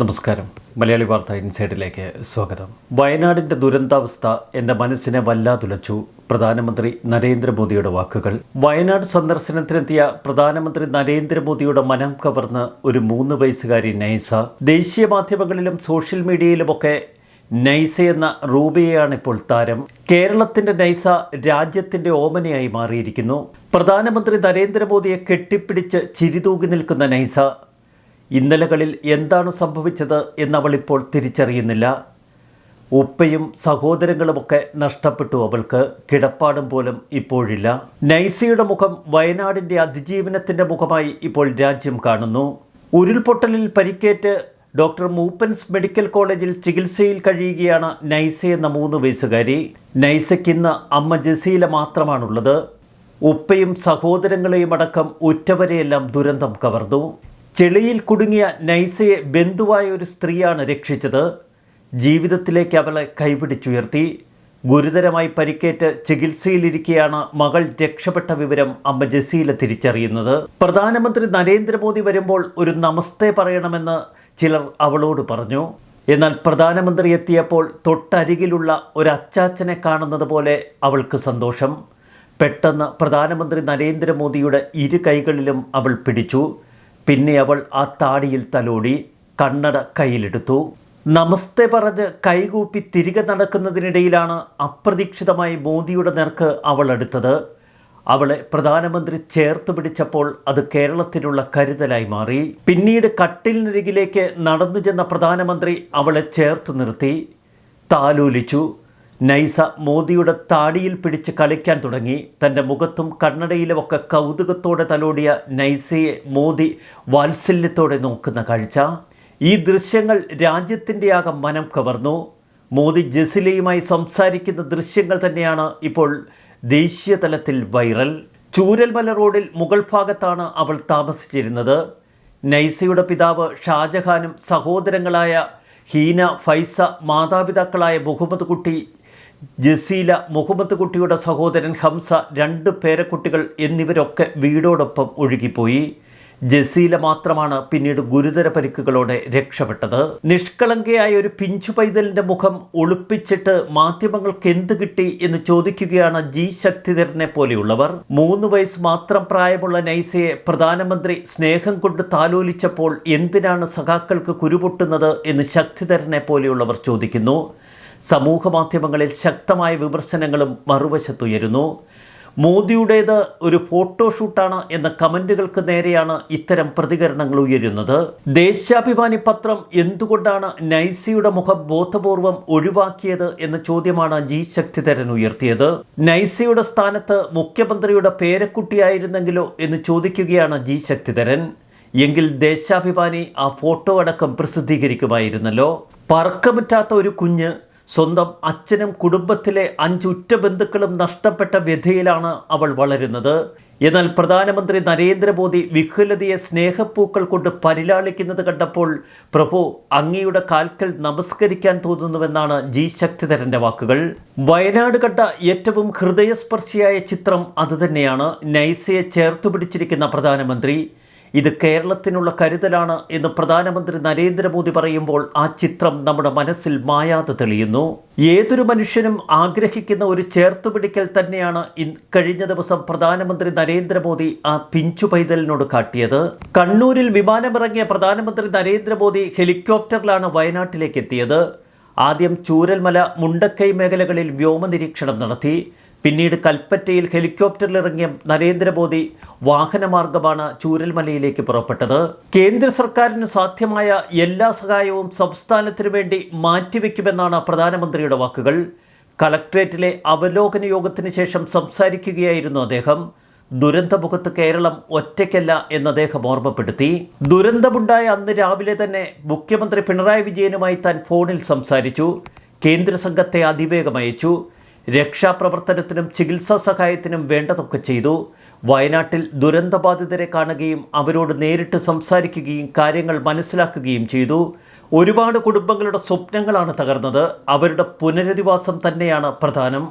നമസ്കാരം. മലയാളി വാർത്ത ഇൻസൈഡിലേക്ക് സ്വാഗതം. വയനാടിന്റെ ദുരന്താവസ്ഥ എന്റെ മനസ്സിനെ വല്ലാതുലച്ചു. പ്രധാനമന്ത്രി നരേന്ദ്രമോദിയുടെ വാക്കുകൾ. വയനാട് സന്ദർശനത്തിനെത്തിയ പ്രധാനമന്ത്രി നരേന്ദ്രമോദിയുടെ മനം കവർന്ന് ഒരു മൂന്ന് വയസ്സുകാരി നൈസ. ദേശീയ മാധ്യമങ്ങളിലും സോഷ്യൽ മീഡിയയിലുമൊക്കെ നൈസ എന്ന റൂബിയയാണ് ഇപ്പോൾ താരം. കേരളത്തിന്റെ നൈസ രാജ്യത്തിന്റെ ഓമനയായി മാറിയിരിക്കുന്നു. പ്രധാനമന്ത്രി നരേന്ദ്രമോദിയെ കെട്ടിപ്പിടിച്ച് ചിരിതൂകി നിൽക്കുന്ന നൈസ ഇന്നലകളിൽ എന്താണ് സംഭവിച്ചത് എന്നവൾ ഇപ്പോൾ തിരിച്ചറിയുന്നില്ല. ഉപ്പയും സഹോദരങ്ങളുമൊക്കെ നഷ്ടപ്പെട്ടു അവൾക്ക്. കിടപ്പാടും പോലും ഇപ്പോഴില്ല. നൈസയുടെ മുഖം വയനാടിന്റെ അതിജീവനത്തിന്റെ മുഖമായി ഇപ്പോൾ രാജ്യം കാണുന്നു. ഉരുൾപൊട്ടലിൽ പരിക്കേറ്റ് ഡോക്ടർ മൂപ്പൻസ് മെഡിക്കൽ കോളേജിൽ ചികിത്സയിൽ കഴിയുകയാണ് നൈസ എന്ന മൂന്ന് വയസ്സുകാരി. നൈസയ്ക്കിന്ന് അമ്മ ജസീല മാത്രമാണുള്ളത്. ഉപ്പയും സഹോദരങ്ങളെയും അടക്കം ഉറ്റവരെയെല്ലാം ദുരന്തം കവർന്നു. ചെളിയിൽ കുടുങ്ങിയ നൈസയെ ബന്ധുവായ ഒരു സ്ത്രീയാണ് രക്ഷിച്ചത്. ജീവിതത്തിലേക്ക് അവളെ കൈപിടിച്ചുയർത്തി. ഗുരുതരമായി പരിക്കേറ്റ് ചികിത്സയിലിരിക്കെയാണ് മകൾ രക്ഷപ്പെട്ട വിവരം അമ്മ ജസീല തിരിച്ചറിയുന്നത്. പ്രധാനമന്ത്രി നരേന്ദ്രമോദി വരുമ്പോൾ ഒരു നമസ്തേ പറയണമെന്ന് ചിലർ അവളോട് പറഞ്ഞു. എന്നാൽ പ്രധാനമന്ത്രി എത്തിയപ്പോൾ തൊട്ടരികിലുള്ള ഒരു അച്ചാച്ചനെ കാണുന്നത് പോലെ അവൾക്ക് സന്തോഷം. പെട്ടെന്ന് പ്രധാനമന്ത്രി നരേന്ദ്രമോദിയുടെ ഇരു കൈകളിലും അവൾ പിടിച്ചു. പിന്നെ അവൾ ആ താടിയിൽ തലോടി കണ്ണട കയ്യിലെടുത്തു. നമസ്തേ പറഞ്ഞ് കൈകൂപ്പി തിരികെ നടക്കുന്നതിനിടയിലാണ് അപ്രതീക്ഷിതമായി മോദിയുടെ നേർക്ക് അവൾ അടുത്തത്. അവളെ പ്രധാനമന്ത്രി ചേർത്ത് പിടിച്ചപ്പോൾ അത് കേരളത്തിനുള്ള കരുതലായി മാറി. പിന്നീട് കട്ടിലിനരികിലേക്ക് നടന്നു ചെന്ന പ്രധാനമന്ത്രി അവളെ ചേർത്ത് നിർത്തി. താലോലിച്ചു. നൈസ മോദിയുടെ താടിയിൽ പിടിച്ച് കളിക്കാൻ തുടങ്ങി. തന്റെ മുഖത്തും കണ്ണടയിലുമൊക്കെ കൗതുകത്തോടെ തലോടിയ നൈസയെ മോദി വാത്സല്യത്തോടെ നോക്കുന്ന കാഴ്ച. ഈ ദൃശ്യങ്ങൾ രാജ്യത്തിന്റെ ആകെ മനം കവർന്നു. മോദി ജസിലയുമായി സംസാരിക്കുന്ന ദൃശ്യങ്ങൾ തന്നെയാണ് ഇപ്പോൾ ദേശീയ തലത്തിൽ വൈറൽ. ചൂരൽമല റോഡിൽ മുകൾ ഭാഗത്താണ് അവൾ താമസിച്ചിരുന്നത്. നൈസയുടെ പിതാവ് ഷാജഹാനും സഹോദരങ്ങളായ ഹീന ഫൈസ മാതാപിതാക്കളായ മുഹമ്മദ് കുട്ടി ജസീല മുഹമ്മദ് കുട്ടിയുടെ സഹോദരൻ ഹംസ രണ്ട് പേരക്കുട്ടികൾ എന്നിവരൊക്കെ വീടോടൊപ്പം ഒഴുകിപ്പോയി. ജസീല മാത്രമാണ് പിന്നീട് ഗുരുതര പരിക്കുകളോടെ രക്ഷപ്പെട്ടത്. നിഷ്കളങ്കയായ ഒരു പിഞ്ചു പൈതലിന്റെ മുഖം ഒളിപ്പിച്ചിട്ട് മാധ്യമങ്ങൾക്ക് എന്ത് കിട്ടി എന്ന് ചോദിക്കുകയാണ് ജി ശക്തിധരനെ പോലെയുള്ളവർ. മൂന്ന് വയസ്സ് മാത്രം പ്രായമുള്ള നൈസയെ പ്രധാനമന്ത്രി സ്നേഹം കൊണ്ട് താലോലിച്ചപ്പോൾ എന്തിനാണ് സഖാക്കൾക്ക് കുരുപൊട്ടുന്നത് എന്ന് ശക്തിധരനെ പോലെയുള്ളവർ ചോദിക്കുന്നു. സമൂഹ മാധ്യമങ്ങളിൽ ശക്തമായ വിമർശനങ്ങളും മറുവശത്തുയരുന്നു. മോദിയുടേത് ഒരു ഫോട്ടോഷൂട്ടാണ് എന്ന കമന്റുകൾക്ക് നേരെയാണ് ഇത്തരം പ്രതികരണങ്ങൾ ഉയരുന്നത്. ദേശാഭിമാനി പത്രം എന്തുകൊണ്ടാണ് നൈസിയുടെ മുഖം ബോധപൂർവം ഒഴിവാക്കിയത് എന്ന ചോദ്യമാണ് ജി ശക്തിധരൻ ഉയർത്തിയത്. നൈസിയുടെ സ്ഥാനത്ത് മുഖ്യമന്ത്രിയുടെ പേരക്കുട്ടിയായിരുന്നെങ്കിലോ എന്ന് ചോദിക്കുകയാണ് ജി ശക്തിധരൻ. എങ്കിൽ ദേശാഭിമാനി ആ ഫോട്ടോ അടക്കം പ്രസിദ്ധീകരിക്കുമായിരുന്നല്ലോ. പറക്കമുറ്റാത്ത ഒരു കുഞ്ഞ് സ്വന്തം അച്ഛനും കുടുംബത്തിലെ അഞ്ചുറ്റ ബന്ധുക്കളും നഷ്ടപ്പെട്ട വ്യഥയിലാണ് അവൾ വളരുന്നത്. എന്നാൽ പ്രധാനമന്ത്രി നരേന്ദ്രമോദി വിഹുലതയെ സ്നേഹപ്പൂക്കൾ കൊണ്ട് പരിലാളിക്കുന്നത് കണ്ടപ്പോൾ പ്രഭു അങ്ങയുടെ കാൽക്കൽ നമസ്കരിക്കാൻ തോന്നുന്നുവെന്നാണ് ജി ശക്തിധരന്റെ വാക്കുകൾ. വയനാട് കണ്ട ഏറ്റവും ഹൃദയസ്പർശിയായ ചിത്രം അതുതന്നെയാണ്. നൈസയെ ചേർത്തുപിടിച്ചിരിക്കുന്ന പ്രധാനമന്ത്രി ഇത് കേരളത്തിനുള്ള കരുതലാണ് എന്ന് പ്രധാനമന്ത്രി നരേന്ദ്രമോദി പറയുമ്പോൾ ആ ചിത്രം നമ്മുടെ മനസ്സിൽ മായാതെ തെളിയുന്നു. ഏതൊരു മനുഷ്യനും ആഗ്രഹിക്കുന്ന ഒരു ചേർത്തുപിടിക്കൽ തന്നെയാണ് കഴിഞ്ഞ ദിവസം പ്രധാനമന്ത്രി നരേന്ദ്രമോദി ആ പിഞ്ചു പൈതലിനോട് കാട്ടിയത്. കണ്ണൂരിൽ വിമാനമിറങ്ങിയ പ്രധാനമന്ത്രി നരേന്ദ്രമോദി ഹെലികോപ്റ്ററിലാണ് വയനാട്ടിലേക്ക് എത്തിയത്. ആദ്യം ചൂരൽമല മുണ്ടക്കൈ മേഖലകളിൽ വ്യോമനിരീക്ഷണം നടത്തി. പിന്നീട് കൽപ്പറ്റയിൽ ഹെലികോപ്റ്ററിലിറങ്ങിയ നരേന്ദ്രമോദി വാഹനമാർഗമാണ് ചൂരൽമലയിലേക്ക് പുറപ്പെട്ടത്. കേന്ദ്ര സർക്കാരിന് സാധ്യമായ എല്ലാ സഹായവും സംസ്ഥാനത്തിനു വേണ്ടി മാറ്റിവെക്കുമെന്നാണ് പ്രധാനമന്ത്രിയുടെ വാക്കുകൾ. കളക്ട്രേറ്റിലെ അവലോകന യോഗത്തിന് ശേഷം സംസാരിക്കുകയായിരുന്നു അദ്ദേഹം. ദുരന്തമുഖത്ത് കേരളം ഒറ്റയ്ക്കല്ല എന്ന് അദ്ദേഹം ഓർമ്മപ്പെടുത്തി. ദുരന്തമുണ്ടായ അന്ന് രാവിലെ തന്നെ മുഖ്യമന്ത്രി പിണറായി വിജയനുമായി താൻ ഫോണിൽ സംസാരിച്ചു. കേന്ദ്ര സംഘത്തെ അതിവേഗം അയച്ചു. രക്ഷാപ്രവർത്തനത്തിനും ചികിത്സാ സഹായത്തിനും വേണ്ടതൊക്കെ ചെയ്തു. വയനാട്ടിൽ ദുരന്തബാധിതരെ കാണുകയും അവരോട് നേരിട്ട് സംസാരിക്കുകയും കാര്യങ്ങൾ മനസ്സിലാക്കുകയും ചെയ്തു. ഒരുപാട് കുടുംബങ്ങളുടെ സ്വപ്നങ്ങളാണ് തകർന്നത്. അവരുടെ പുനരധിവാസം തന്നെയാണ് പ്രധാനം.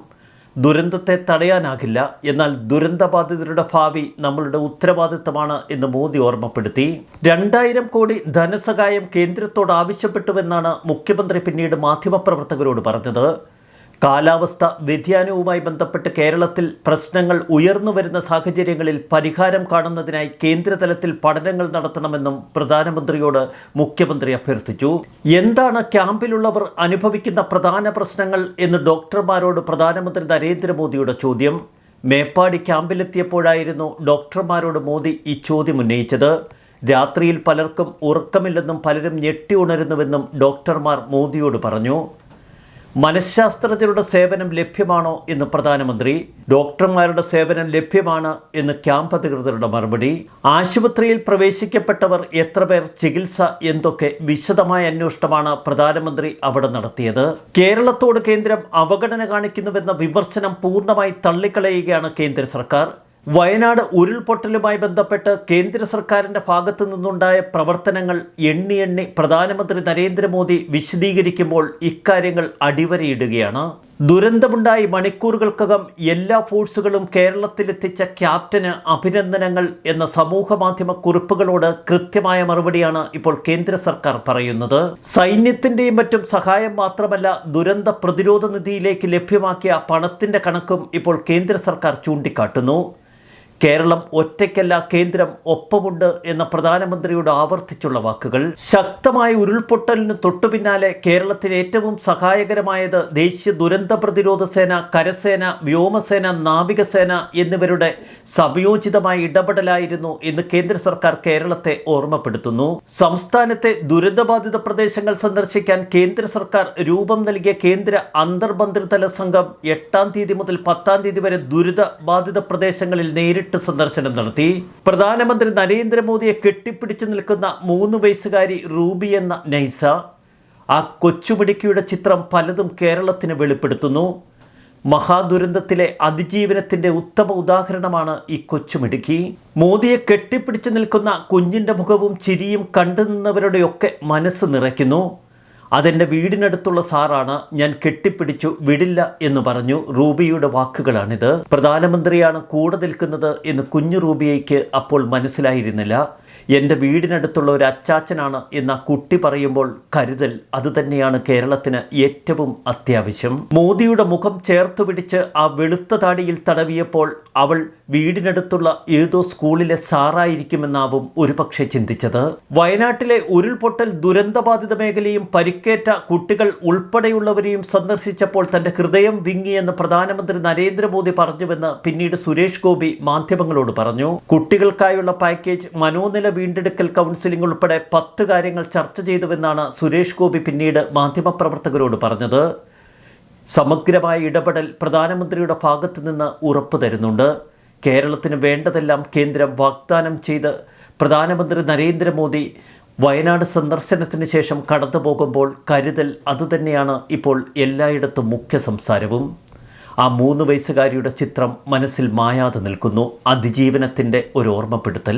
ദുരന്തത്തെ തടയാനാകില്ല. എന്നാൽ ദുരന്തബാധിതരുടെ ഭാവി നമ്മളുടെ ഉത്തരവാദിത്തമാണ് എന്ന് മോദി ഓർമ്മപ്പെടുത്തി. രണ്ടായിരം കോടി ധനസഹായം കേന്ദ്രത്തോട് ആവശ്യപ്പെട്ടുവെന്നാണ് മുഖ്യമന്ത്രി പിന്നീട് മാധ്യമപ്രവർത്തകരോട് പറഞ്ഞത്. കാലാവസ്ഥ വ്യതിയാനവുമായി ബന്ധപ്പെട്ട് കേരളത്തിൽ പ്രശ്നങ്ങൾ ഉയർന്നു വരുന്ന സാഹചര്യങ്ങളിൽ പരിഹാരം കാണുന്നതിനായി കേന്ദ്രതലത്തിൽ പഠനങ്ങൾ നടത്തണമെന്നും പ്രധാനമന്ത്രിയോട് മുഖ്യമന്ത്രി അഭ്യർത്ഥിച്ചു. എന്താണ് ക്യാമ്പിലുള്ളവർ അനുഭവിക്കുന്ന പ്രധാന പ്രശ്നങ്ങൾ എന്ന് ഡോക്ടർമാരോട് പ്രധാനമന്ത്രി നരേന്ദ്രമോദിയുടെ ചോദ്യം. മേപ്പാടി ക്യാമ്പിലെത്തിയപ്പോഴായിരുന്നു ഡോക്ടർമാരോട് മോദി ഈ ചോദ്യം ഉന്നയിച്ചത്. രാത്രിയിൽ പലർക്കും ഉറക്കമില്ലെന്നും പലരും ഞെട്ടി ഉണരുന്നുവെന്നും ഡോക്ടർമാർ മോദിയോട് പറഞ്ഞു. മനഃശാസ്ത്രജ്ഞരുടെ സേവനം ലഭ്യമാണോ എന്ന് പ്രധാനമന്ത്രി ഡോക്ടർമാരുടെ സേവനം ലഭ്യമാണ് എന്ന് ക്യാമ്പ് അധികൃതരുടെ മറുപടി ആശുപത്രിയിൽ പ്രവേശിക്കപ്പെട്ടവർ എത്ര പേർ ചികിത്സ എന്തൊക്കെ വിശദമായ അന്വേഷണമാണ് പ്രധാനമന്ത്രി അവിടെ നടത്തിയത്. കേരളത്തോട് കേന്ദ്രം അവഗണന കാണിക്കുന്നുവെന്ന വിമർശനം പൂർണമായി തള്ളിക്കളയുകയാണ് കേന്ദ്ര സർക്കാർ. വയനാട് ഉരുൾപൊട്ടലുമായി ബന്ധപ്പെട്ട് കേന്ദ്ര സർക്കാരിന്റെ ഭാഗത്തു നിന്നുണ്ടായ പ്രവർത്തനങ്ങൾ എണ്ണി എണ്ണി പ്രധാനമന്ത്രി നരേന്ദ്രമോദി വിശദീകരിക്കുമ്പോൾ ഇക്കാര്യങ്ങൾ അടിവരയിടുകയാണ്. ദുരന്തമുണ്ടായി മണിക്കൂറുകൾക്കകം എല്ലാ ഫോഴ്സുകളും കേരളത്തിലെത്തിച്ച ക്യാപ്റ്റന് അഭിനന്ദനങ്ങൾ എന്ന സമൂഹ മാധ്യമ കുറിപ്പുകളോട് കൃത്യമായ മറുപടിയാണ് ഇപ്പോൾ കേന്ദ്ര സർക്കാർ പറയുന്നത്. സൈന്യത്തിന്റെയും മറ്റും സഹായം മാത്രമല്ല ദുരന്ത പ്രതിരോധ നിധിയിലേക്ക് ലഭ്യമാക്കിയ പണത്തിന്റെ കണക്കും ഇപ്പോൾ കേന്ദ്ര സർക്കാർ ചൂണ്ടിക്കാട്ടുന്നു. കേരളം ഒറ്റയ്ക്കല്ല കേന്ദ്രം ഒപ്പമുണ്ട് എന്ന പ്രധാനമന്ത്രിയുടെ ആവർത്തിച്ചുള്ള വാക്കുകൾ. ശക്തമായ ഉരുൾപൊട്ടലിന് തൊട്ടുപിന്നാലെ കേരളത്തിന് ഏറ്റവും സഹായകരമായത് ദേശീയ ദുരന്ത പ്രതിരോധ സേന കരസേന വ്യോമസേന നാവികസേന എന്നിവരുടെ സംയോജിതമായ ഇടപെടലായിരുന്നു എന്ന് കേന്ദ്ര സർക്കാർ കേരളത്തെ ഓർമ്മപ്പെടുത്തുന്നു. സംസ്ഥാനത്തെ ദുരന്തബാധിത പ്രദേശങ്ങൾ സന്ദർശിക്കാൻ കേന്ദ്ര സർക്കാർ രൂപം നൽകിയ കേന്ദ്ര അന്തർബന്ധതല സംഘം എട്ടാം തീയതി മുതൽ പത്താം തീയതി വരെ ദുരിതബാധിത പ്രദേശങ്ങളിൽ നേരിട്ട് നേരിട്ട് സന്ദർശനം നടത്തി. പ്രധാനമന്ത്രി നരേന്ദ്രമോദിയെ കെട്ടിപ്പിടിച്ചു നിൽക്കുന്ന മൂന്ന് വയസ്സുകാരി റൂബി എന്ന നൈസ ആ കൊച്ചുമിടുക്കിയുടെ ചിത്രം പലതും കേരളത്തിന് വെളിപ്പെടുത്തുന്നു. മഹാദുരന്തത്തിലെ അതിജീവനത്തിന്റെ ഉത്തമ ഉദാഹരണമാണ് ഈ കൊച്ചുമിടുക്കി. മോദിയെ കെട്ടിപ്പിടിച്ചു നിൽക്കുന്ന കുഞ്ഞിന്റെ മുഖവും ചിരിയും കണ്ടു നിന്നവരുടെയൊക്കെ മനസ്സ് നിറയ്ക്കുന്നു. അതെന്റെ വീടിനടുത്തുള്ള സാറാണ്. ഞാൻ കെട്ടിപ്പിടിച്ചു വിടില്ല എന്ന് പറഞ്ഞു റൂബിയുടെ വാക്കുകളാണിത്. പ്രധാനമന്ത്രിയാണ് കൂടെ നിൽക്കുന്നത് എന്ന് കുഞ്ഞു റൂബിയയ്ക്ക് അപ്പോൾ മനസ്സിലായിരുന്നില്ല. എന്റെ വീടിനടുത്തുള്ള ഒരു അച്ചാച്ചനാണ് എന്ന കുട്ടി പറയുമ്പോൾ കരുതൽ അതുതന്നെയാണ് കേരളത്തിന് ഏറ്റവും അത്യാവശ്യം. മോദിയുടെ മുഖം ചേർത്ത് പിടിച്ച് ആ വെളുത്ത താടിയിൽ തടവിയപ്പോൾ അവൾ വീടിനടുത്തുള്ള ഏതോ സ്കൂളിലെ സാറായിരിക്കുമെന്നാവും ഒരുപക്ഷെ ചിന്തിച്ചത്. വയനാട്ടിലെ ഉരുൾപൊട്ടൽ ദുരന്തബാധിത മേഖലയും പരിക്കേറ്റ കുട്ടികൾ ഉൾപ്പെടെയുള്ളവരെയും സന്ദർശിച്ചപ്പോൾ തന്റെ ഹൃദയം വിങ്ങിയെന്ന് പ്രധാനമന്ത്രി നരേന്ദ്രമോദി പറഞ്ഞുവെന്ന് പിന്നീട് സുരേഷ് ഗോപി മാധ്യമങ്ങളോട് പറഞ്ഞു. കുട്ടികൾക്കായുള്ള പാക്കേജ് മനോനില വീണ്ടെടുക്കൽ കൗൺസിലിംഗ് ഉൾപ്പെടെ പത്ത് കാര്യങ്ങൾ ചർച്ച ചെയ്തുവെന്നാണ് സുരേഷ് ഗോപി പിന്നീട് മാധ്യമപ്രവർത്തകരോട് പറഞ്ഞത്. സമഗ്രമായ ഇടപെടൽ പ്രധാനമന്ത്രിയുടെ ഭാഗത്തു നിന്ന് ഉറപ്പു തരുന്നുണ്ട്. കേരളത്തിന് വേണ്ടതെല്ലാം കേന്ദ്രം വാഗ്ദാനം ചെയ്ത് പ്രധാനമന്ത്രി നരേന്ദ്രമോദി വയനാട് സന്ദർശനത്തിന് ശേഷം കടന്നു പോകുമ്പോൾ കരുതൽ അതുതന്നെയാണ് ഇപ്പോൾ എല്ലായിടത്തും മുഖ്യ സംസാരവും. ആ മൂന്ന് വയസ്സുകാരിയുടെ ചിത്രം മനസ്സിൽ മായാതെ നിൽക്കുന്നു. അതിജീവനത്തിന്റെ ഒരു ഓർമ്മപ്പെടുത്തൽ.